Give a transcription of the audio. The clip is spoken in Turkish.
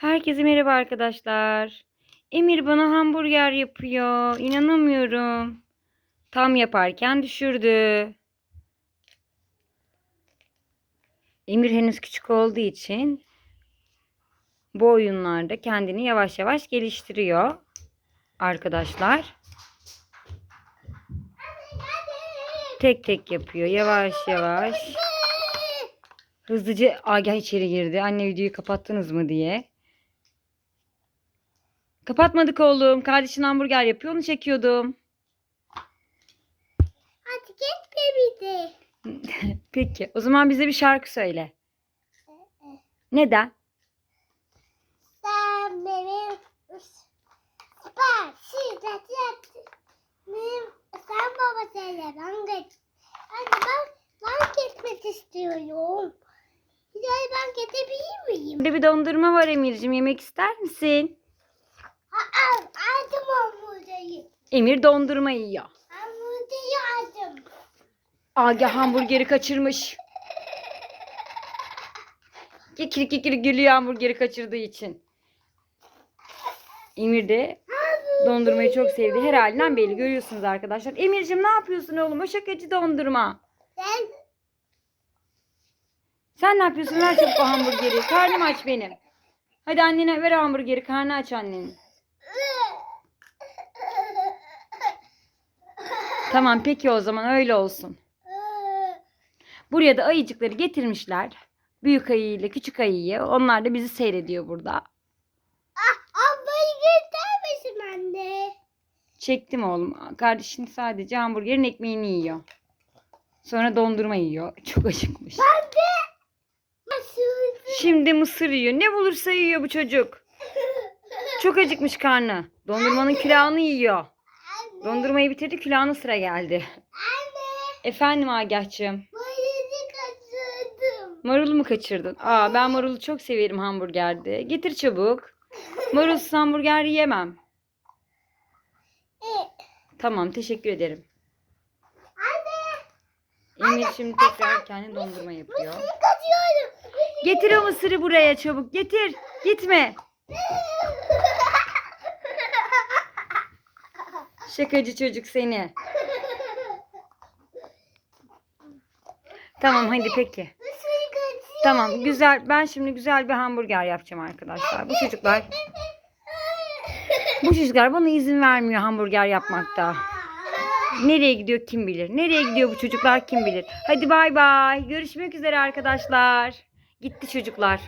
Herkese merhaba arkadaşlar. Emir bana hamburger yapıyor. İnanamıyorum. Tam yaparken düşürdü. Emir henüz küçük olduğu için bu oyunlarda kendini yavaş yavaş geliştiriyor arkadaşlar. Tek tek yapıyor yavaş yavaş. Hızlıca Agah içeri girdi. Anne videoyu kapattınız mı diye. Kapatmadık oğlum. Kardeşin hamburger yapıyor onu çekiyordum. Hadi gitme bizi. Peki o zaman bize bir şarkı söyle. Neden? Sen benim süper şiddet benim sen baba söyle ben geç. Hadi ben ben gitmek istiyorum. Hadi ben miyim? Burada bir dondurma var Emir'cim. Yemek ister misin? Aa, aldım hamburgeri. Emir dondurma yiyor. Hamburgeri aldım. Agah hamburgeri kaçırmış. Kikir kikir gülüyor hamburgeri kaçırdığı için. Emir de dondurmayı çok sevdi. Her halinden belli görüyorsunuz arkadaşlar. Emir'cim ne yapıyorsun oğlum? O şakacı dondurma. Sen Sen ne yapıyorsun? Ver çabuk o hamburgeri. Karnım aç benim. Hadi annene ver hamburgeri. Karnı aç annenin. Tamam peki o zaman öyle olsun. Buraya da ayıcıkları getirmişler. Büyük ayı ile küçük ayıyı. Onlar da bizi seyrediyor burada. Ablayı göster misin anne? Çektim oğlum. Kardeşin sadece hamburgerin ekmeğini yiyor. Sonra dondurma yiyor. Çok acıkmış. Nasıl? Şimdi mısır yiyor. Ne bulursa yiyor bu çocuk. Çok acıkmış karnı. Dondurmanın külahını yiyor. Dondurmayı bitirdi külahına sıra geldi. Anne, Efendim Agah'cığım. bayını kaçırdım. Marulu mu kaçırdın? Aa ben marulu çok severim hamburgerde. Getir çabuk. Marulsuz hamburger yiyemem. E, Tamam teşekkür ederim. anne, Emir şimdi tekrar kendi dondurma yapıyor. mısırı kaçıyorum. Getir o mısırı buraya çabuk. Getir. Gitme. Şakacı çocuk seni. Tamam hadi peki. Tamam güzel. Ben şimdi güzel bir hamburger yapacağım arkadaşlar. Bu çocuklar bu çocuklar bana izin vermiyor hamburger yapmakta. Nereye gidiyor kim bilir. Nereye gidiyor bu çocuklar kim bilir. Hadi bay bay. Görüşmek üzere arkadaşlar. Gitti çocuklar.